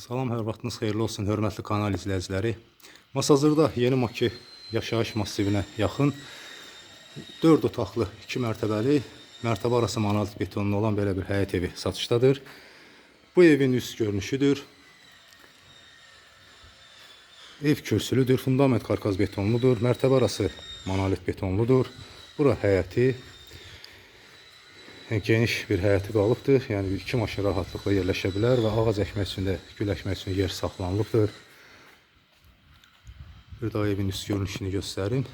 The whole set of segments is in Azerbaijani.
Salam, hər vaxtınız xeyirli olsun, hörmətli kanal izləyiciləri. Masazırda Yeni Maki yaşayış massivinə yaxın 4 otaqlı, 2 mərtəbəli, mərtəbə arası monolit betonlu olan belə bir həyət evi satışdadır. Bu evin üst görünüşüdür. Ev kürsülüdür, fundament karkaz betonludur, mərtəbə arası monolit betonludur. Bura həyəti, geniş bir həyəti qalıbdır. Yəni iki maşın rahatlıqla yerləşə bilər və ağac əkmək üçün də, gül əkmək üçün yer saxlanılıbdır. Bir daha evin üst görünüşünü göstərim.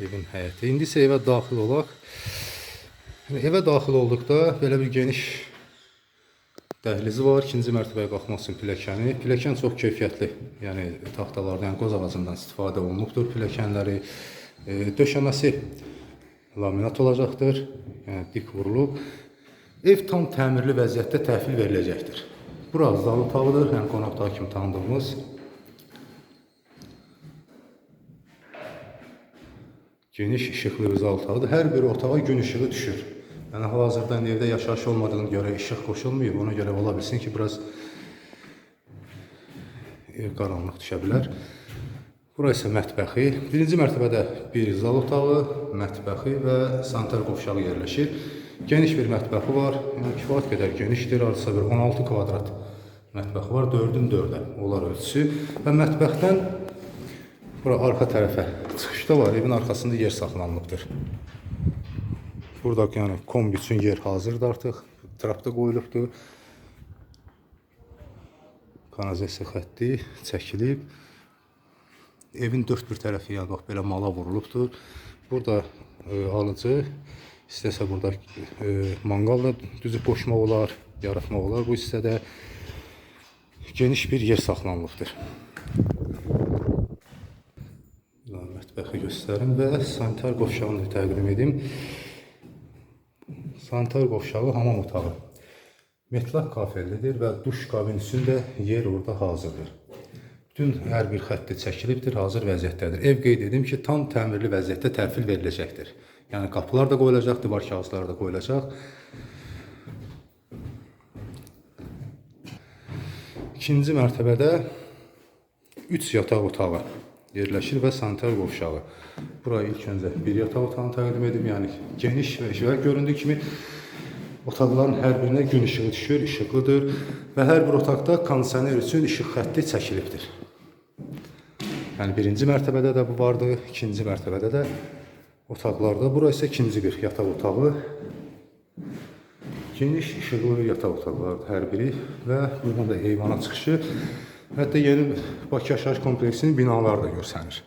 Evin həyəti. İndi isə evə daxil olaq. Yəni evə daxil olduqda belə bir geniş dəhlizi var. İkinci mərtəbəyə qalxmaq üçün pilləkəni. Pilləkən çox keyfiyyətli. Yəni taxtalardan, yəni qoz ağacından istifadə olunubdur pilləkənləri. Döşəməsi laminat olacaqdır. Yəni dik vurulub. Ev tam təmirli vəziyyətdə təhvil veriləcəkdir. Bura zal otağıdır, yəni qonaq otağı kimi tanıdığımız. Geniş işıqlı bir zal otağıdır. Hər bir otağa gün işığı düşür. Yəni hal-hazırda evdə yaşayış olmadığına görə işıq qoşulmayıb. Ona görə ola bilsin ki, biraz ev qaranlıq düşə bilər. Bura isə mətbəxi. Birinci mərtəbədə bir zal otağı, mətbəxi və sanitar qovşağı yerləşir. Geniş bir mətbəxi var. Yəni kifayət qədər genişdir. Hardasa bir 16 kvadrat mətbəxi var. 4-ün 4-ə olar ölçüsü və mətbəxdən bura arxa tərəfə çıxışda var. Evin arxasında yer saxlanılıbdır. Burada yəni kombi üçün yer hazırdır artıq. Trapda qoyulubdur. Kanalizasiya xətti çəkilib. Evin dörd bir tərəfi yəni bax belə mala vurulubdur. Burada e, alıcı istəsə burada e, manqalla düzüb qoşmaq olar, yaratmaq olar. Bu hissədə geniş bir yer saxlanılıbdır. Mətbəxi göstərim və sanitar qovşağını da təqdim edim. Sanitar qovşağı hamam otağı. Metlaq kafellidir və duş kabin üçün də yer orada hazırdır. Bütün hər bir xətti çəkilibdir, hazır vəziyyətdədir. Ev qeyd edim ki, tam təmirli vəziyyətdə təhvil veriləcəkdir. Yəni qapılar da qoyulacaq, divar kağızları da qoyulacaq. İkinci mərtəbədə 3 yataq otağı yerləşir və sanitar qovşağı. Bura ilk öncə bir yataq otağını təqdim edim. Yəni geniş və işıqlar göründüyü kimi otaqların hər birinə gün işığı düşür, işıqlıdır və hər bir otaqda kondisioner üçün işıq xətti çəkilibdir. Yəni birinci mərtəbədə də bu vardı, ikinci mərtəbədə də otaqlarda. Bura isə ikinci bir yataq otağı. Geniş işıqlı yataq otaqları hər biri və buradan da eyvana çıxışı. Hətta yeni Bakı yaşayış kompleksinin binaları da görsənir.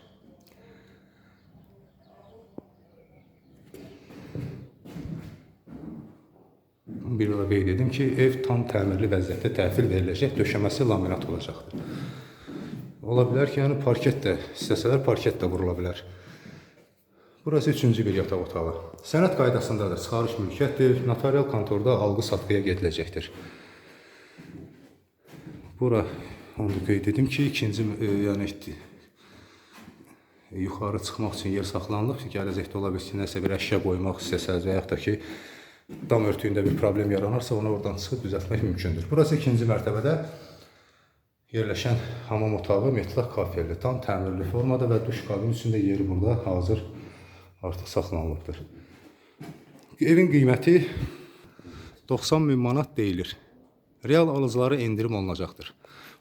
Bir daha qeyd edim ki, ev tam təmirli vəziyyətdə təhvil veriləcək, döşəməsi laminat olacaqdır. Ola bilər ki, yəni parket də, istəsələr parket də vurula bilər. Burası üçüncü bir yataq otağı. Sənəd qaydasındadır, çıxarış mülkiyyətdir, notarial kontorda alqı-satqıya gediləcəkdir. Bura onu qeyd edim ki, ikinci e, yəni e, yuxarı çıxmaq üçün yer saxlanılıb ki, gələcəkdə ola bilsin nəsə bir əşya qoymaq istəsəz və yaxud da ki, dam örtüyündə bir problem yaranarsa onu oradan çıxıb düzəltmək mümkündür. Burası ikinci mərtəbədə yerləşən hamam otağı metlaq kafelli, tam təmirli formada və duş kabin üçün də yeri burada hazır artıq saxlanılıbdır. Evin qiyməti 90 min manat deyilir. Real alıcılara endirim olunacaqdır.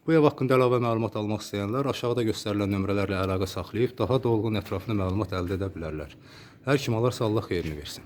Bu ev haqqında əlavə məlumat almaq istəyənlər aşağıda göstərilən nömrələrlə əlaqə saxlayıb daha dolğun ətraflı məlumat əldə edə bilərlər. Hər kim alarsa Allah xeyrini versin.